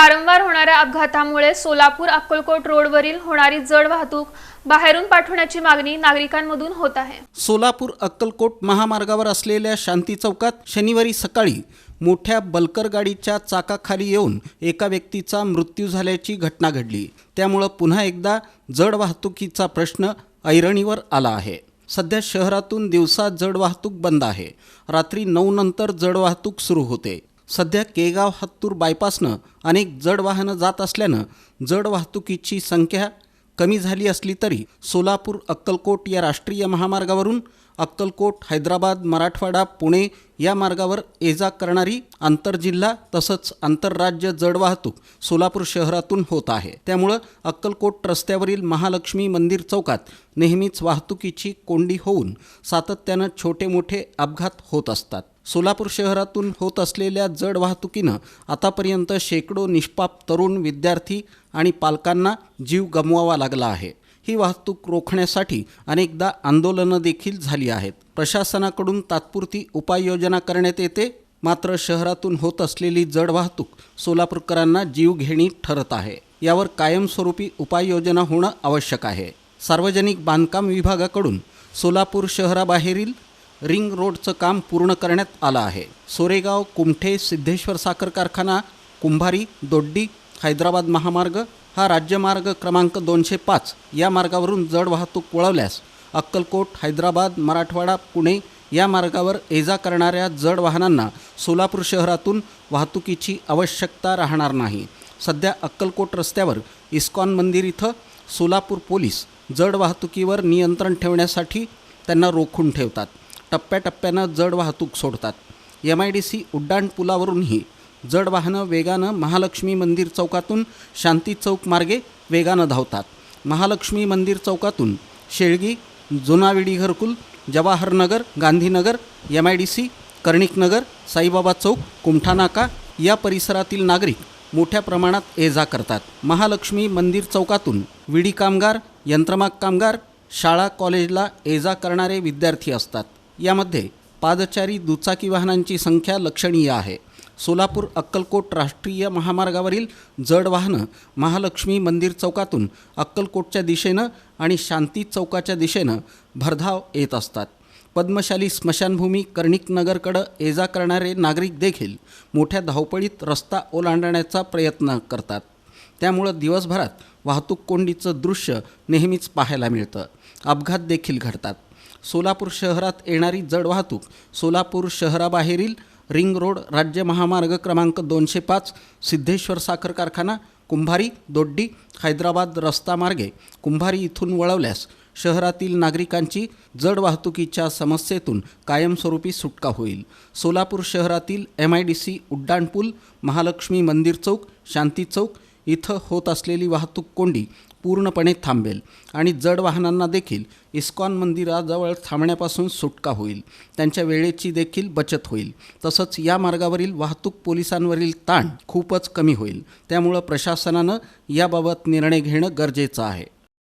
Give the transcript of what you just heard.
वारंवार होणाऱ्या अपघातामुळे सोलापूर अक्कलकोट रोडवरील होणारी जड वाहतूक बाहेरून पाठवण्याची मागणी नागरिकांमधून होत आहे. सोलापूर अक्कलकोट महामार्गावर असलेल्या शांती चौकात शनिवारी सकाळी मोठ्या बलकर गाडीच्या चाकाखाली येऊन एका व्यक्तीचा मृत्यू झाल्याची घटना घडली. त्यामुळं पुन्हा एकदा जड वाहतुकीचा प्रश्न ऐरणीवर आला आहे. सध्या शहरातून दिवसा जड वाहतूक बंद आहे. रात्री नऊ नंतर जड वाहतूक सुरू होते. सध्या केगाव हत्तूर बायपासनं अनेक जड वाहनं जात असल्यानं जड वाहतुकीची संख्या कमी झाली असली तरी सोलापूर अक्कलकोट या राष्ट्रीय महामार्गावरून अक्कलकोट हैदराबाद मराठवाडा पुणे या मार्गावर ये जा करणारी आंतरजिल्हा तसंच आंतरराज्य जड वाहतूक सोलापूर शहरातून होत आहे. त्यामुळं अक्कलकोट रस्त्यावरील महालक्ष्मी मंदिर चौकात नेहमीच वाहतुकीची कोंडी होऊन सातत्यानं छोटे मोठे अपघात होत असतात. सोलापूर शहरातून होत असलेल्या जड वाहतुकीनं आतापर्यंत शेकडो निष्पाप तरुण विद्यार्थी आणि पालकांना जीव गमवावा लागला आहे. ही वाहतूक रोखण्यासाठी अनेकदा आंदोलनं देखील झाली आहेत. प्रशासनाकडून तात्पुरती उपाययोजना करण्यात येते. मात्र शहरातून होत असलेली जड वाहतूक सोलापूरकरांना जीवघेणी ठरत आहे. यावर कायमस्वरूपी उपाययोजना होणं आवश्यक आहे. सार्वजनिक बांधकाम विभागाकडून सोलापूर शहराबाहेरील रिंग रोडचं काम पूर्ण करण्यात आलं आहे. सोरेगाव कुमठे सिद्धेश्वर साखर कारखाना कुंभारी दोड्डी हैदराबाद महामार्ग हा राज्यमार्ग क्रमांक दोनशे पाच या मार्गावरून जड वाहतूक वळवल्यास अक्कलकोट हैदराबाद मराठवाडा पुणे या मार्गावर एजा करणाऱ्या जड वाहनांना सोलापूर शहरातून वाहतुकीची आवश्यकता राहणार नाही. सध्या अक्कलकोट रस्त्यावर इस्कॉन मंदिर इथं सोलापूर पोलीस जड वाहतुकीवर नियंत्रण ठेवण्यासाठी त्यांना रोखून ठेवतात. टप्प्याटप्प्यानं जड वाहतूक सोडतात. एम आय डी सी उड्डाण पुलावरूनही जड वाहनं वेगानं महालक्ष्मी मंदिर चौकातून शांती चौक मार्गे वेगानं धावतात. महालक्ष्मी मंदिर चौकातून Shelgi Junavidi Gharkul Jawaharnagar Gandhinagar M I D C Karniknagar Saibaba चौक कुमठानाका या परिसरातील नागरिक मोठ्या प्रमाणात ये जा करतात. महालक्ष्मी मंदिर चौकातून विडी कामगार यंत्रमाग कामगार शाळा कॉलेजला ये जा करणारे विद्यार्थी असतात. यामध्ये पादचारी दुचाकी वाहनांची संख्या लक्षणीय आहे. सोलापूर अक्कलकोट राष्ट्रीय महामार्गावरील जड वाहनं महालक्ष्मी मंदिर चौकातून अक्कलकोटच्या दिशेनं आणि शांती चौकाच्या दिशेनं भरधाव येत असतात. पद्मशाली स्मशानभूमी कर्णिकनगरकडं ये जा करणारे नागरिक देखील मोठ्या धावपळीत रस्ता ओलांडण्याचा प्रयत्न करतात. त्यामुळं दिवसभरात वाहतूक कोंडीचं दृश्य नेहमीच पाहायला मिळतं. अपघात देखील घडतात. सोलापूर शहरात येणारी जड वाहतूक सोलापूर शहराबाहेरील रिंग रोड राज्य महामार्ग क्रमांक दोनशे पाच सिद्धेश्वर साखर कारखाना कुंभारी दोड्डी हैदराबाद रस्ता मार्गे कुंभारी इथून वळवल्यास शहरातील नागरिकांची जड वाहतुकीच्या समस्येतून कायमस्वरूपी सुटका होईल. सोलापूर शहरातील एम आय डी सी उड्डाणपूल महालक्ष्मी मंदिर चौक शांती चौक इथं होत असलेली वाहतूक कोंडी पूर्णपणे थांबेल आणि जड वाहनांना देखील इस्कॉन मंदिराजवळ थांबण्यापासून सुटका होईल. त्यांच्या वेळेची देखील बचत होईल. तसंच या मार्गावरील वाहतूक पोलिसांवरील ताण खूपच कमी होईल. त्यामुळं प्रशासनानं याबाबत निर्णय घेणं गरजेचं आहे.